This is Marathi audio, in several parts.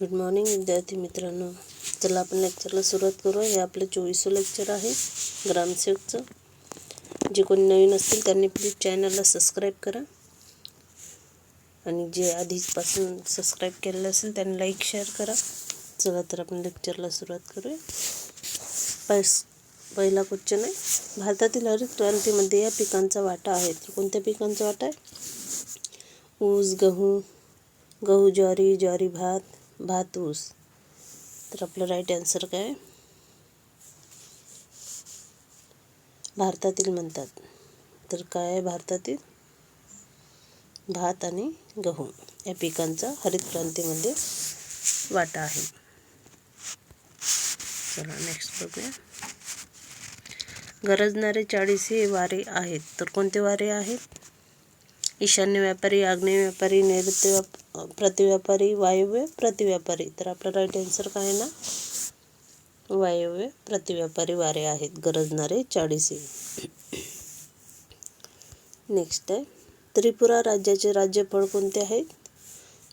गुड मॉर्निंग विद्यार्थी मित्रांनो. चला आपण लेक्चरला सुरुवात करूया. हे आपलं चोवीसवं लेक्चर आहे ग्रामसेवकचं जे कोणी नवीन असतील त्यांनी प्लीज चॅनलला सबस्क्राईब करा. आणि जे आधीपासून सबस्क्राईब केलेलं असेल त्यांनी लाईक शेअर करा. चला तर आपण लेक्चरला सुरुवात करूया. पस पहिला क्वेश्चन आहे. भारतातील हरित क्रांतीमध्ये या पिकांचा वाटा आहे. तर कोणत्या पिकांचा वाटा आहे? ऊस गहू गहू ज्वारी ज्वारी भात भात ऊस तर आपलं राईट आन्सर काय? भारतातील म्हणतात. तर काय आहे भारतातील? भात आणि गहू या पिकांचा हरित क्रांतीमध्ये वाटा आहे. चला नेक्स्ट बघूया. गरजणारे चाळीस हे वारे आहेत. तर कोणते वारे आहेत? ईशान्य व्यापारी आग्नेय व्यापारी नैऋत्य व्यापारी प्रतिव्यापारी वायव्य प्रतिव्यापारी तर आपला राईट आन्सर काय ना? वायव्य प्रतिव्यापारी वारे आहेत गरजणारे चाळीसी नेक्स्ट आहे त्रिपुरा राज्याचे राज्यफळ कोणते आहेत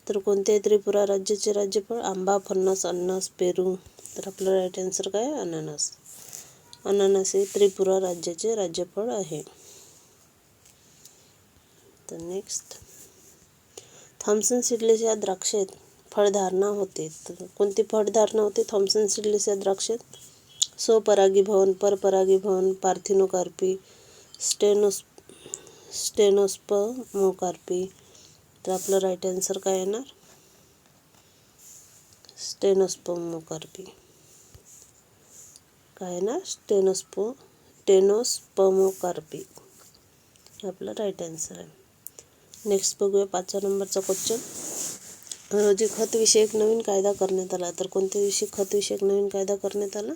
तर कोणते आहे त्रिपुरा राज्याचे राज्यफळ? आंबा फणस अननस पेरू. तर आपलं राईट आन्सर काय आहे? अननस. अननस हे त्रिपुरा राज्याचे राज्यफळ आहे. तर नेक्स्ट थॉम्सन सिडलेस या द्राक्षेत फळधारणा होते. तर कोणती फळधारणा होते? थॉम्सन सिडलेस या द्राक्षेत स्वपरागीभवन परपरागीभवन पार्थिनोकार्पी स्टेनोस स्टेनोस्पमोकार्पी. तर आपलं राईट आन्सर काय येणार? स्टेनोस्पमोकार्पी. काय येणार? स्टेनोस्पो टेनोस्पमोकार्पी हे आपलं राईट आन्सर आहे. नेक्स्ट बघूया पाचव्या नंबरचा क्वेश्चन रोजी खतविषयक नवीन कायदा करण्यात आला तर कोणत्या दिवशी खतविषयक नवीन कायदा करण्यात आला?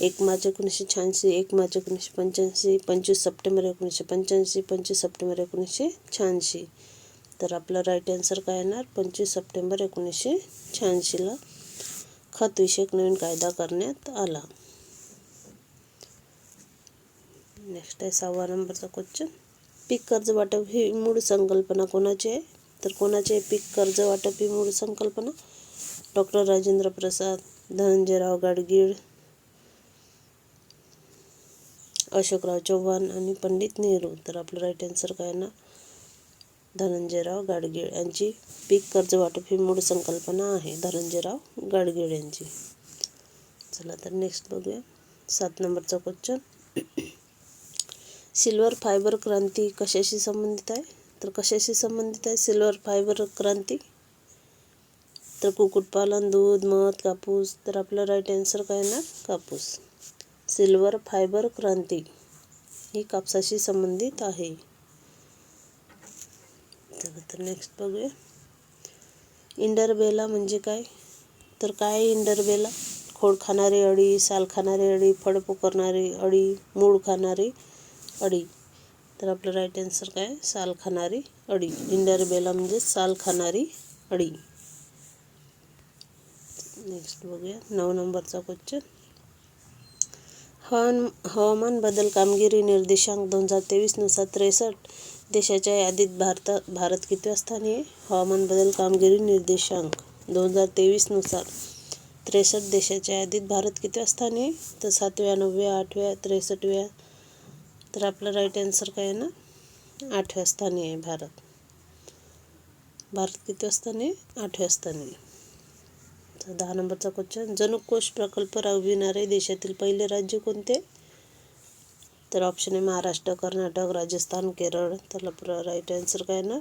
एक मार्च एकोणीसशे शहाऐंशी एक मार्च एकोणीसशे पंच्याऐंशी पंचवीस सप्टेंबर एकोणीसशे पंच्याऐंशी पंचवीस सप्टेंबर एकोणीसशे शहाऐंशी. तर आपला राईट आन्सर काय येणार? पंचवीस सप्टेंबर एकोणीसशे शहाऐंशीला खतविषयक नवीन कायदा करण्यात आला. नेक्स्ट आहे सहावा नंबरचा क्वेश्चन पीक कर्ज वाटप ही मूळ संकल्पना. कोणाची आहे? तर कोणाची आहे? पीक कर्ज वाटप ही मूळ संकल्पना. डॉक्टर राजेंद्र प्रसाद धनंजयराव गाडगीळ अशोकराव चव्हाण आणि पंडित नेहरू. तर आपलं राईट आन्सर काय ना? धनंजयराव गाडगीळ यांची पीक कर्ज वाटप ही मूळ संकल्पना आहे. धनंजयराव गाडगीळ यांची. चला तर नेक्स्ट बघूया. सात नंबरचा क्वेश्चन सिल्वर फायबर क्रांती कशाशी संबंधित आहे? तर कशाशी संबंधित आहे सिल्वर फायबर क्रांती? तर कुक्कुटपालन दूध मध कापूस तर आपलं राईट आन्सर काय ना कापूस. सिल्वर फायबर क्रांती ही कापसाशी संबंधित आहे. तर नेक्स्ट बघूया. इंडरबेला म्हणजे काय? तर काय आहे इंडरबेला? खोड खाणारी अळी साल खाणारी अळी फळ पोकरणारी अळी मूळ खाणारी अळी तर आपलं राईट आन्सर काय? साल खाणारी अळी इंडरबेला म्हणजे साल खाणारी अळी नेक्स्ट बघूया. नऊ नंबरचा क्वेश्चन हवामान हवामान बदल कामगिरी निर्देशांक दोन हजार तेवीसनुसार त्रेसष्ट. देशाच्या यादीत भारता भारत कितव्या स्थानी आहे हवामान बदल कामगिरी निर्देशांक दोन हजार तेवीसनुसार त्रेसष्ट देशाच्या यादीत भारत कितव्या स्थानी आहे तर सातव्या नवव्या आठव्या त्रेसष्टव्या तर आपलं राईट आन्सर काय आहे ना? आठव्या स्थानी आहे भारत. भारत कितव्या स्थानी आहे आठव्या स्थानी आहे. तर दहा नंबरचा क्वेश्चन जनुकोश प्रकल्प राबविणारे देशातील पहिले राज्य कोणते? तर ऑप्शन आहे महाराष्ट्र कर्नाटक राजस्थान केरळ. तर राईट आन्सर काय ना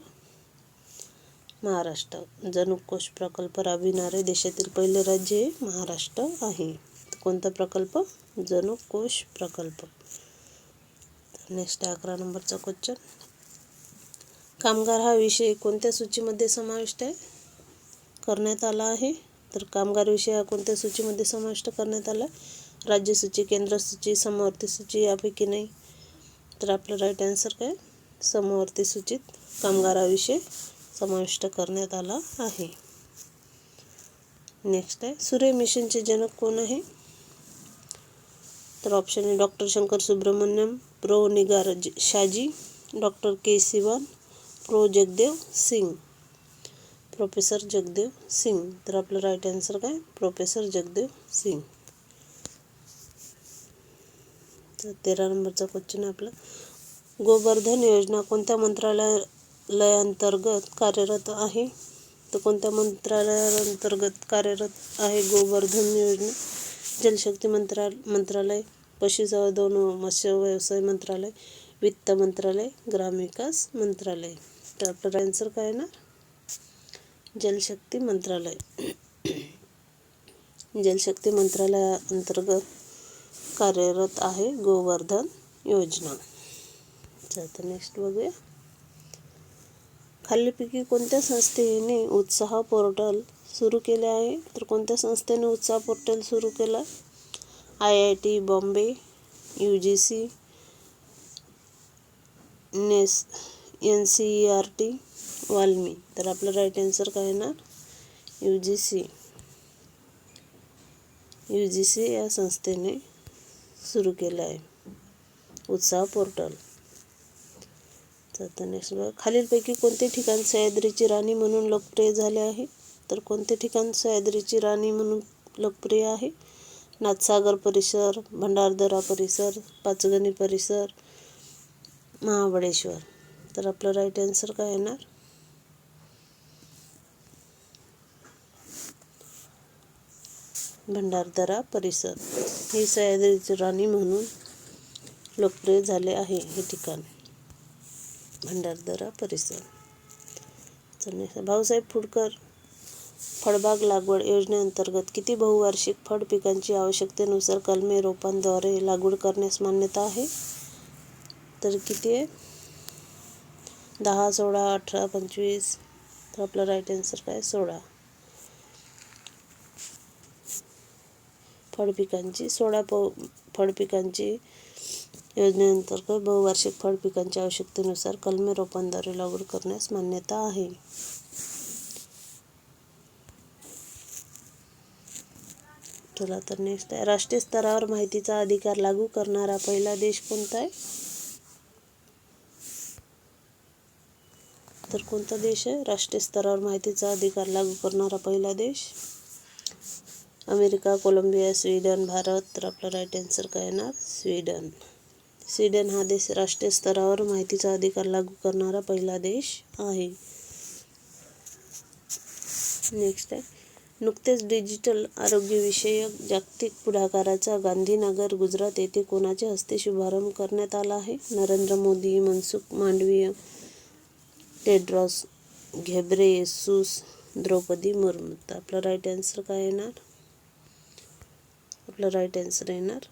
महाराष्ट्र. जनुकोश प्रकल्प राबविणारे देशातील पहिले राज्य हे महाराष्ट्र आहे. कोणता प्रकल्प? जनुकोश प्रकल्प. नेक्स्ट आहे अकरा नंबरचा क्वेश्चन कामगार हा विषय कोणत्या सूचीमध्ये समाविष्ट आहे? करण्यात आला आहे. तर कामगार विषय हा कोणत्या सूचीमध्ये समाविष्ट करण्यात आला राज्यसूची केंद्र सूची समवर्ती सूची यापैकी नाही. तर आपलं राईट आन्सर काय? समवर्ती सूचीत कामगाराविषयी समाविष्ट करण्यात आला आहे. नेक्स्ट आहे. सूर्य मिशनचे जनक कोण आहे? तर ऑप्शन आहे doctor Shankar Subramaniam. Pro Nigar Shaji doctor K Sivan pro Jagdev Singh. Professor Jagdev Singh. तर आपलं राईट आन्सर काय? प्रोफेसर जगदेव सिंग. तर तेरा नंबरचा क्वेश्चन आहे आपला. गोवर्धन योजना कोणत्या मंत्रालयालयांतर्गत कार्यरत आहे? तर कोणत्या मंत्रालयाअंतर्गत कार्यरत आहे गोवर्धन योजना? जलशक्ती मंत्रा मंत्रालय पशुसंवर्धन व मत्स्य व्यवसाय मंत्रालय वित्त मंत्रालय ग्रामविकास मंत्रालय. तर आपलं आन्सर काय ना जलशक्ती मंत्रालय. जलशक्ती मंत्रालयाअंतर्गत कार्यरत आहे गोवर्धन योजना. तर नेक्स्ट बघूया. खालीलपैकी कोणत्या संस्थेने उत्साह पोर्टल सुरू केले आहे? तर कोणत्या संस्थेने उत्साह पोर्टल सुरू केलं? I I T Bombay U G C Ness N C E R T WALMI. तर आपलं राईट आन्सर काय येणार? U G C. U G C या संस्थेने सुरू केलं आहे. उत्साह पोर्टल तर आता नेक्स्ट बघा. खालीलपैकी कोणते ठिकाण सह्याद्रीची राणी म्हणून लोकप्रिय झाले आहे? तर कोणते ठिकाण सह्याद्रीची राणी म्हणून लोकप्रिय आहे? नाथसागर परिसर भंडारदरा परिसर पाचगणी परिसर महाबळेश्वर. तर आपलं राईट आन्सर काय येणार? भंडारदरा परिसर. ही सह्याद्रीची राणी म्हणून लोकप्रिय झाले आहे हे ठिकाण. भंडारदरा परिसर. भाऊसाहेब फुडकर. फळबाग लागवड योजनेअंतर्गत किती बहुवार्षिक फळ पिकांची आवश्यकतेनुसार कलमे रोपांद्वारे लागवड करण्यास मान्यता आहे? तर किती आहे? दहा सोळा अठरा पंचवीस. तर आपलं राईट आन्सर काय? सोळा. फळपिकांची सोळा प फळपिकांची योजनेअंतर्गत बहुवार्षिक फळ पिकांच्या आवश्यकतेनुसार कलमे रोपांद्वारे लागवड करण्यास मान्यता आहे. चला तर नेक्स्ट आहे. राष्ट्रीय स्तरावर माहितीचा अधिकार लागू करणारा पहिला देश कोणता आहे? तर कोणता देश आहे? राष्ट्रीय स्तरावर माहितीचा अधिकार लागू करणारा पहिला देश? अमेरिका कोलंबिया स्वीडन भारत तर आपला राईट आन्सर काय येणार? स्वीडन. स्वीडन हा देश राष्ट्रीय स्तरावर माहितीचा अधिकार लागू करणारा पहिला देश आहे. नेक्स्ट आहे. नुकतेच डिजिटल आरोग्यविषयक जागतिक पुढाकाराचा गांधीनगर गुजरात येथे कोणाच्या हस्ते शुभारंभ करण्यात आला आहे? Narendra Modi Mansukh Mandaviya Tedros Ghebreyesus Droupadi Murmu. तर आपला राईट आन्सर काय येणार? आपला राईट आन्सर येणार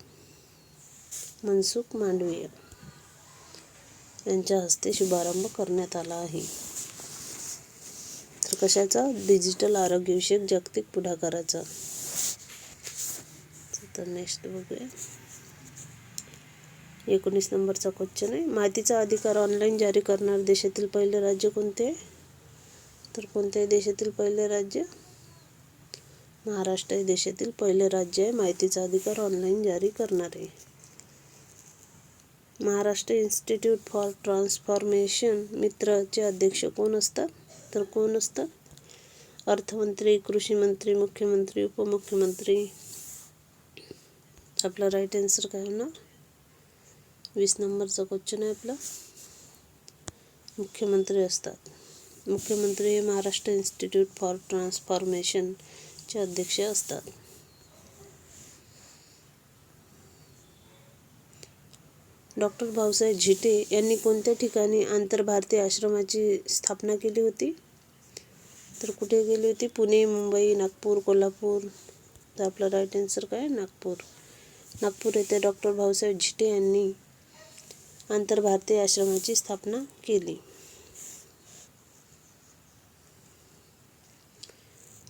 मनसुख मांडवीय यांच्या हस्ते शुभारंभ करण्यात आला आहे. कशाचा डिजिटल आरोग्यविषयक जागतिक पुढाकाराचा. तर नेक्स्ट बघूया. एकोणीस नंबरचा क्वेश्चन आहे. माहितीचा अधिकार ऑनलाईन जारी करणार देशातील पहिले राज्य कोणते? तर कोणत्याही देशातील पहिले राज्य? महाराष्ट्र हे देशातील पहिले राज्य आहे. माहितीचा अधिकार ऑनलाईन जारी करणारे महाराष्ट्र इन्स्टिट्यूट फॉर ट्रान्सफॉर्मेशन मित्रचे अध्यक्ष कोण असतात? तर कोण असतात अर्थमंत्री कृषी मंत्री मुख्यमंत्री उपमुख्यमंत्री. आपला राईट आन्सर काय होणार? वीस नंबरचा क्वेश्चन आहे आपला. मुख्यमंत्री असतात. मुख्यमंत्री हे महाराष्ट्र इन्स्टिट्यूट फॉर ट्रान्सफॉर्मेशनचे अध्यक्ष असतात. डॉक्टर भाऊसाहेब झिटे यांनी कोणत्या ठिकाणी आंतरभारतीय आश्रमाची स्थापना केली होती? तर कुठे गेली होती? पुणे मुंबई नागपूर कोल्हापूर. तर आपला राईट आन्सर काय? नागपूर. नागपूर येथे डॉक्टर भाऊसाहेब झिटे यांनी आंतरभारतीय आश्रमाची स्थापना केली.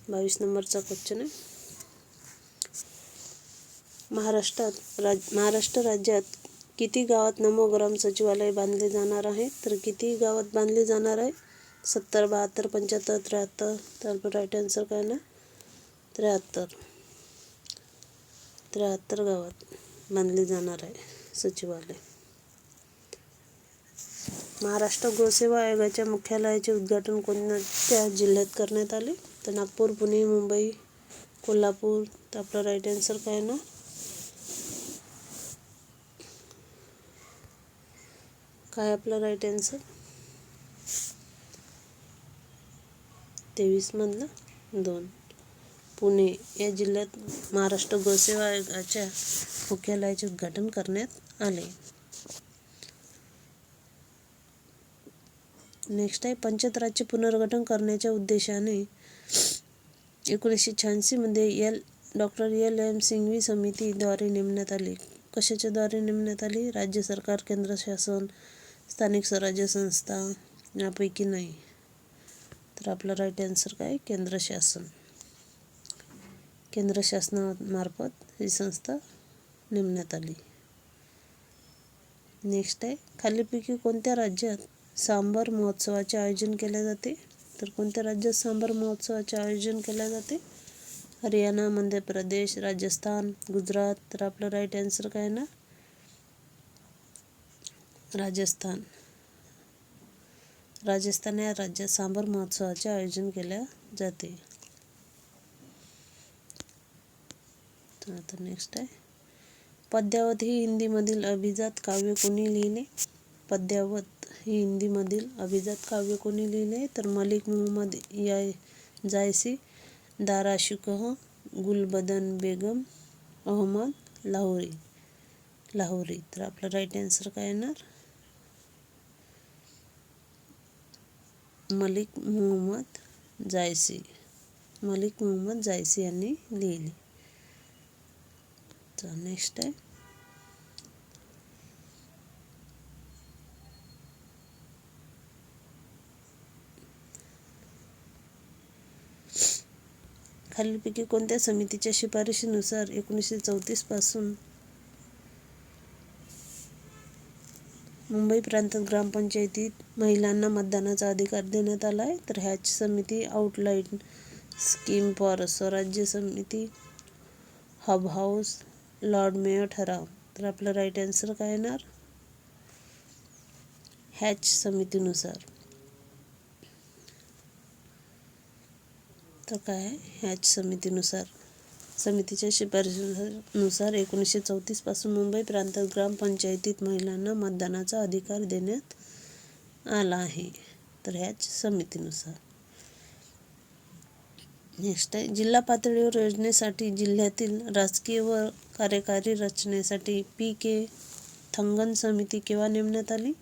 बावीस नंबरचा क्वेश्चन आहे. महाराष्ट्रात राज महाराष्ट्र राज्यात किती गावात नमो ग्राम सचिवालय बांधले जाणार आहे? तर किती गावात बांधले जाणार आहे? सत्तर बहात्तर पंच्याहत्तर त्र्याहत्तर त्यानंतर राईट आन्सर काय ना? त्र्याहत्तर. त्र्याहत्तर गावात बांधले जाणार आहे सचिवालय. महाराष्ट्र गोसेवा आयोगाच्या मुख्यालयाचे उद्घाटन कोणत्या जिल्ह्यात करण्यात आले? तर नागपूर पुणे मुंबई कोल्हापूर तर आपलं राईट आन्सर काय ना? काय आपलं राईट आन्सर तेवीसमधलं दोन. पुणे या जिल्ह्यात महाराष्ट्र गोसेवा आयोगाच्या मुख्यालयाचे उद्घाटन करण्यात आले. नेक्स्ट आहे पंचायत राज्य पुनर्गठन करण्याच्या उद्देशाने एकोणीसशे शहाऐंशीमध्ये L doctor L M Singhvi समितीद्वारे नेमण्यात आली. कशाच्याद्वारे नेमण्यात आली? राज्य सरकार केंद्र शासन स्थानिक स्वराज्य संस्था यापैकी नाही. तर आपला राईट आन्सर काय? केंद्र शासन. केंद्र शासनामार्फत ही संस्था नेमण्यात आली. नेक्स्ट आहे खालीपैकी कोणत्या राज्यात सांबर महोत्सवाचे आयोजन केले जाते? तर कोणत्या राज्यात सांबर महोत्सवाचे आयोजन केले जाते? हरियाणा मध्य प्रदेश राजस्थान गुजरात. तर आपलं राईट आन्सर काय ना? राजस्थान. राजस्थान या राज्यात सांबर महोत्सवाचे आयोजन केले जाते. आता नेक्स्ट आहे. पद्यावत ही हिंदीमधील अभिजात काव्य कोणी लिहिले? पद्यावत ही हिंदीमधील अभिजात काव्य कोणी लिहिले? तर मलिक मोहम्मद या जायसी दाराशुकह गुलबदन बेगम अहमद लाहोरी. लाहोरी. तर आपलं राईट आन्सर काय येणार? मलिक मुहम्मद जायसी. मलिक मुहम्मद जायसी यांनी लिहिली. तर नेक्स्ट आहे. खालीलपैकी कोणत्या समितीच्या शिफारशीनुसार एकोणीसशे चौतीस मुंबई प्रांतात ग्रामपंचायतीत महिलांना मतदानाचा अधिकार देण्यात आला आहे. तर ह्याच समिती आउटलाईन स्कीम फॉर स्वराज्य समिती हब हाऊस लॉर्ड मेयर ठराव. तर आपलं राईट आन्सर काय येणार? हॅच समितीनुसार. तर काय? ह्याच समितीनुसार. समितीच्या शिफारशीनुसार एकोणीसशे चौतीसपासून मुंबई प्रांतात ग्रामपंचायतीत महिलांना मतदानाचा अधिकार देण्यात आला आहे. तर ह्याच समितीनुसार. नेक्स्ट आहे. जिल्हा पातळीवर योजनेसाठी जिल्ह्यातील राजकीय व कार्यकारी रचनेसाठी पी के थंगन समिती केव्हा नेमण्यात आली?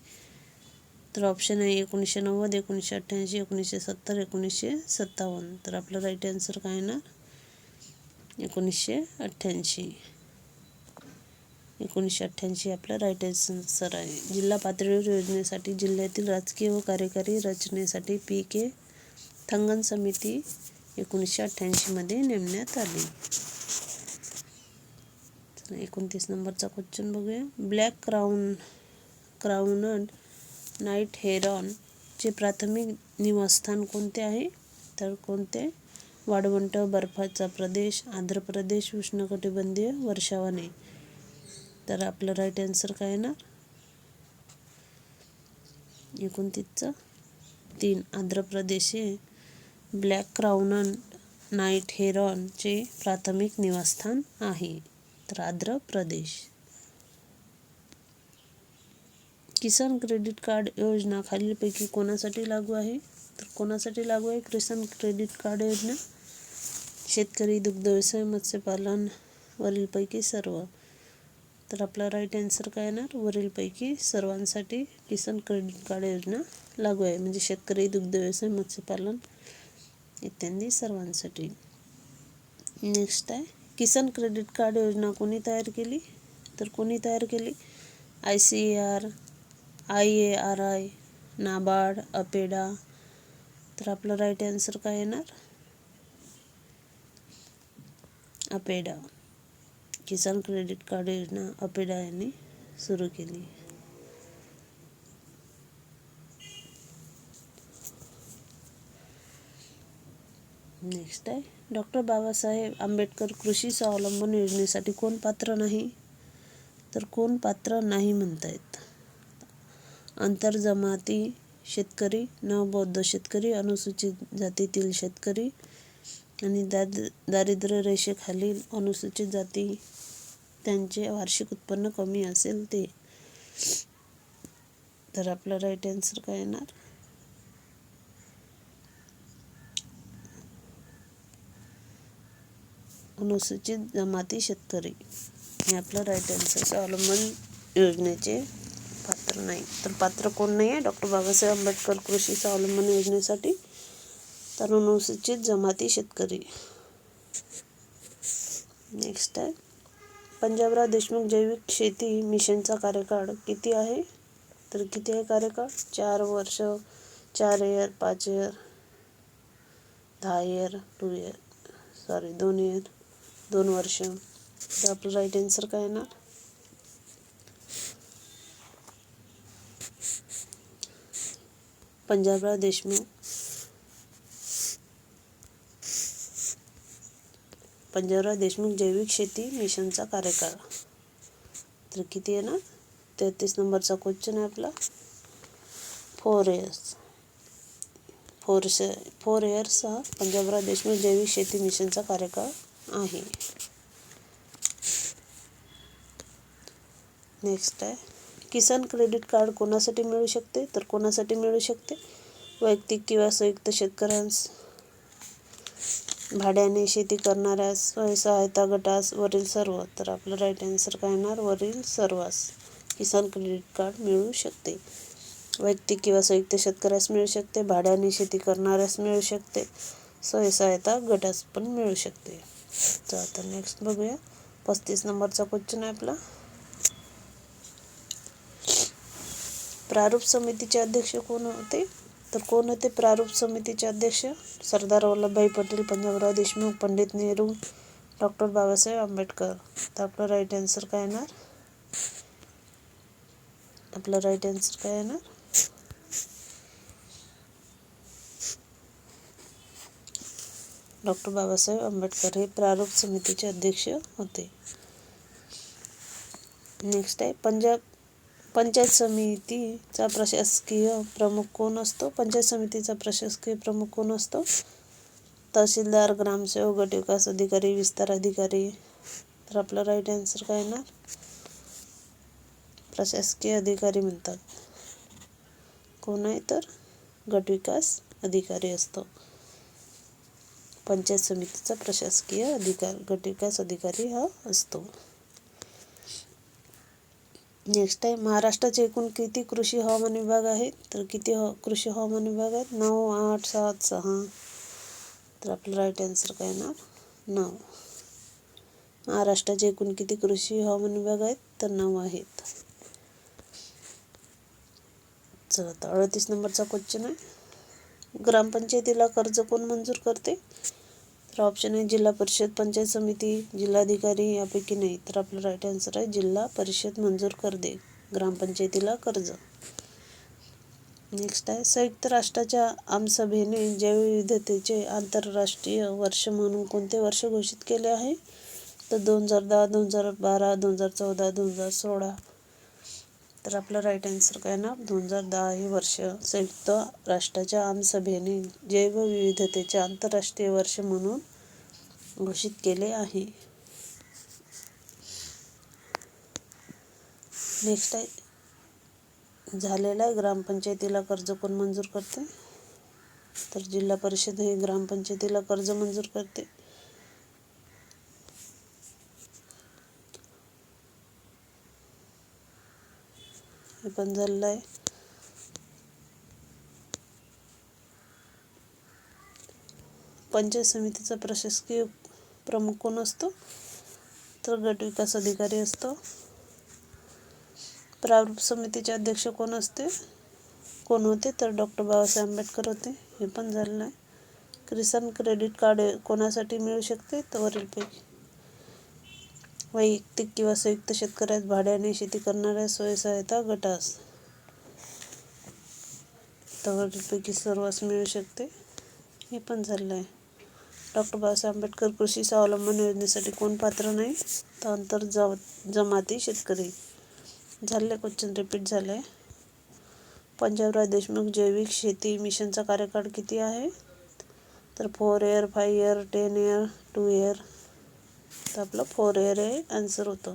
तर ऑप्शन आहे एकोणीसशे नव्वद एकोणीसशे अठ्ठ्याऐंशी एकोणीसशे सत्तर एकोणीसशे सत्तावन्न. तर आपलं राईट आन्सर काय येणार? एकोणीसशे अठ्ठ्याऐंशी. एकोणीसशे अठ्ठ्याऐंशी आपलं राईट आन्सर आहे. जिल्हा पातळीवर योजनेसाठी जिल्ह्यातील राजकीय व कार्यकारी रचनेसाठी पी के थंगन समिती एकोणीसशे अठ्ठ्याऐंशीमध्ये नेमण्यात आली. एकोणतीस नंबरचा क्वेश्चन बघूया. ब्लॅक क्राऊन क्राऊनड नाईट हेरॉनचे प्राथमिक निवासस्थान कोणते आहे? तर कोणते? वाळवंट बर्फाचा प्रदेश आंध्र प्रदेश उष्णकटिबंधीय वर्षावने. तर आपलं राईट आन्सर काय येणार एकोणतीसचं. तीन आंध्र प्रदेश हे ब्लॅक क्राऊन नाईट हेरॉनचे प्राथमिक निवासस्थान आहे. तर आंध्र प्रदेश. किसान क्रेडिट कार्ड योजना खालीलपैकी कोणासाठी लागू आहे? तर कोणासाठी लागू आहे? किसान क्रेडिट कार्ड योजना? शेतकरी दुग्धव्यवसाय मत्स्यपालन वरीलपैकी सर्व. तर आपला राईट आन्सर काय येणार? वरीलपैकी सर्वांसाठी किसान क्रेडिट कार्ड योजना लागू आहे. म्हणजे शेतकरी दुग्धव्यवसाय मत्स्यपालन इत्यादी सर्वांसाठी. नेक्स्ट आहे. किसान क्रेडिट कार्ड योजना कोणी तयार केली? तर कोणी तयार केली? I C A R I A R I NABARD APEDA तर आपलं राईट आन्सर काय येणार? अपेडा. किसान क्रेडिट कार्ड योजना अपेडा यांनी सुरू केली. नेक्स्ट आहे. डॉक्टर बाबासाहेब आंबेडकर कृषी स्वावलंबन योजनेसाठी कोण पात्र नाही? तर कोण पात्र नाही म्हणतायत? आंतरजमाती शेतकरी नवबौद्ध शेतकरी अनुसूचित जातीतील शेतकरी आणि दाद दारिद्र्य रेषेखालील अनुसूचित जाती त्यांचे वार्षिक उत्पन्न कमी असेल ते. तर आपला राईट आन्सर काय येणार? अनुसूचित जमाती शेतकरी. हे आपलं राईट आन्सर स्वावलंबन योजनेचे पात्र नाही. तर पात्र कोण नाही आहे डॉक्टर बाबासाहेब आंबेडकर कृषी स्वावलंबन योजनेसाठी तर अनुसूचित जमाती शेतकरी. नेक्स्ट आहे. पंजाबराव देशमुख जैविक शेती मिशनचा कार्यकाळ किती आहे? तर किती आहे कार्यकाळ? चार वर्ष चार इयर पाच इयर दहा इयर टू इयर सॉरी दोन इयर दोन वर्ष. तर आपलं राईट आन्सर काय येणार? पंजाबराव देशमुख. पंजाबराव देशमुख जैविक शेती मिशनचा कार्यकाळ. तर किती आहे ना? तेहतीस नंबरचा क्वेश्चन आहे आपला. Four years four four years हा पंजाबराव देशमुख जैविक शेती मिशनचा कार्यकाळ आहे. नेक्स्ट आहे. किसान क्रेडिट कार्ड कोणासाठी मिळू शकते? तर कोणासाठी मिळू शकते? वैयक्तिक किंवा संयुक्त शेतकऱ्यांस. भाड्याने शेती करणाऱ्यास स्वयंसहायता गटास वरील सर्व तर आपलं राईट आन्सर काय येणार? वरील सर्वास किसान क्रेडिट कार्ड मिळू शकते. वैयक्तिक किंवा संयुक्त शेतकऱ्यास मिळू शकते. भाड्याने शेती करणाऱ्यास मिळू शकते. स्वयंसहायता गटास पण मिळू शकते. तर आता नेक्स्ट बघूया. पस्तीस नंबरचा क्वेश्चन आहे आपला. प्रारूप समितीचे अध्यक्ष कोण होते? तर कोण होते प्रारूप समितीचे अध्यक्ष? सरदार वल्लभभाई पटेल पंजाबराव देशमुख पंडित नेहरू डॉक्टर बाबासाहेब आंबेडकर. तर आपलं राईट आन्सर काय येणार? आपलं राईट आन्सर काय येणार? डॉक्टर बाबासाहेब आंबेडकर हे प्रारूप समितीचे अध्यक्ष होते. नेक्स्ट आहे पंजाब पंचायत समितीचा प्रशासकीय प्रमुख कोण असतो? पंचायत समितीचा प्रशासकीय प्रमुख कोण असतो? तहसीलदार ग्रामसेवक गट विकास अधिकारी विस्तार अधिकारी. तर आपला राईट आन्सर काय येणार? प्रशासकीय अधिकारी म्हणतात. कोण आहे तर? गट विकास अधिकारी असतो. पंचायत समितीचा प्रशासकीय अधिकार गट विकास अधिकारी हा असतो. नेक्स्ट आहे महाराष्ट्राचे एकूण किती कृषी हवामान विभाग आहेत? तर किती ह कृषी हवामान विभाग आहेत? नऊ आठ सात सहा. तर आपलं राईट आन्सर काय येणार? नऊ. महाराष्ट्राचे एकूण किती कृषी हवामान विभाग आहेत? तर नऊ आहेत. चला आता अडतीस नंबरचा क्वेश्चन आहे. ग्रामपंचायतीला कर्ज कोण मंजूर करते? तर ऑप्शन आहे जिल्हा परिषद पंचायत समिती जिल्हाधिकारी यापैकी नाही. तर आपलं राईट आन्सर आहे जिल्हा परिषद मंजूर कर दे ग्रामपंचायतीला कर्ज. नेक्स्ट आहे संयुक्त राष्ट्राच्या आमसभेने जैवविविधतेचे आंतरराष्ट्रीय वर्ष म्हणून कोणते वर्ष घोषित केले आहे? तर दोन हजार दहा दोन हजार बारा दोन हजार चौदा दोन हजार सोळा तर आपलं राईट आन्सर काय ना? दोन हजार दहा हे वर्ष संयुक्त राष्ट्राच्या आमसभेने जैवविविधतेचे आंतरराष्ट्रीय वर्ष म्हणून घोषित केले आहे. नेक्स्ट आहे. झालेला आहे ग्रामपंचायतीला कर्ज कोण मंजूर करते? तर जिल्हा परिषद हे ग्रामपंचायतीला कर्ज मंजूर करते. पण झालेलं आहे पंचायत समितीचा प्रशासकीय प्रमुख कोण असतो? तर गट विकास अधिकारी असतो. प्रारूप समितीचे अध्यक्ष कोण असते? कोण होते? तर डॉक्टर बाबासाहेब आंबेडकर होते. हे पण झालेलं आहे किसान क्रेडिट कार्ड कोणासाठी मिळू शकते? तर वरीलपैकी. वैयक्तिक किंवा संयुक्त शेतकऱ्यास भाड्याने शेती करणाऱ्या स्वयंसहायता गटास वरीलपैकी सर्वांस मिळू शकते. हे पण झालेलं आहे डॉक्टर बाबासाहेब आंबेडकर कृषी स्वावलंबन योजनेसाठी कोण पात्र नाही? तर अंतर ज जमाती शेतकरी. झालेले क्वेश्चन रिपीट झाले पंजाबराव देशमुख जैविक शेती मिशनचा कार्यकाळ किती आहे? तर four year five year ten year two year. तर आपलं फोर इयर हे आन्सर होतं.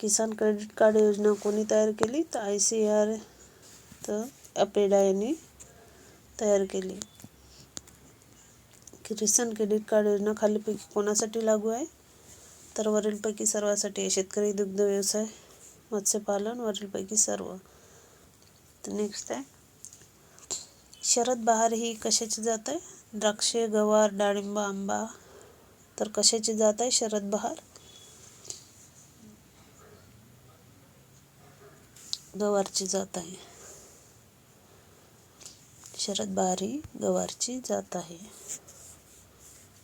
किसान क्रेडिट कार्ड योजना कोणी तयार केली? तर आय सी आर तर अपेडा यांनी तयार केली. किसान क्रेडिट कार्ड योजना खालीपैकी कोणासाठी लागू आहे? तर वरीलपैकी सर्वासाठी आहे. शेतकरी दुग्ध व्यवसाय मत्स्यपालन वरीलपैकी सर्व. तर नेक्स्ट आहे. शरद बहार ही कशाची जात आहे? द्राक्षे गवार डाळिंब आंबा तर कशाची जात आहे? शरद बहार. गवारची जात आहे. शरद बहार ही गवारची जात आहे.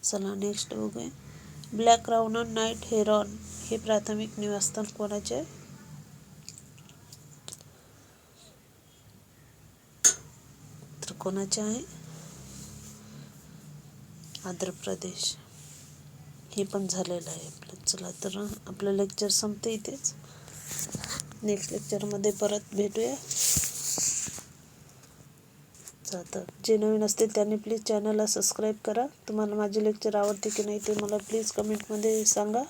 चला नेक्स्ट बघूया. ब्लॅक राउंड नाईट हेरॉन हे प्राथमिक निवासस्थान कोणाचे आहे? तर कोणाचे आहे? आंध्र प्रदेश. हे पण झालेलं आहे आपलं. चला तर आपलं लेक्चर संपते इथेच. नेक्स्ट लेक्चरमध्ये परत भेटूया. जातं जे नवीन असतील त्यांनी प्लीज चॅनलला सबस्क्राईब करा. तुम्हाला माझे लेक्चर आवडते की नाही ते मला प्लीज कमेंटमध्ये सांगा.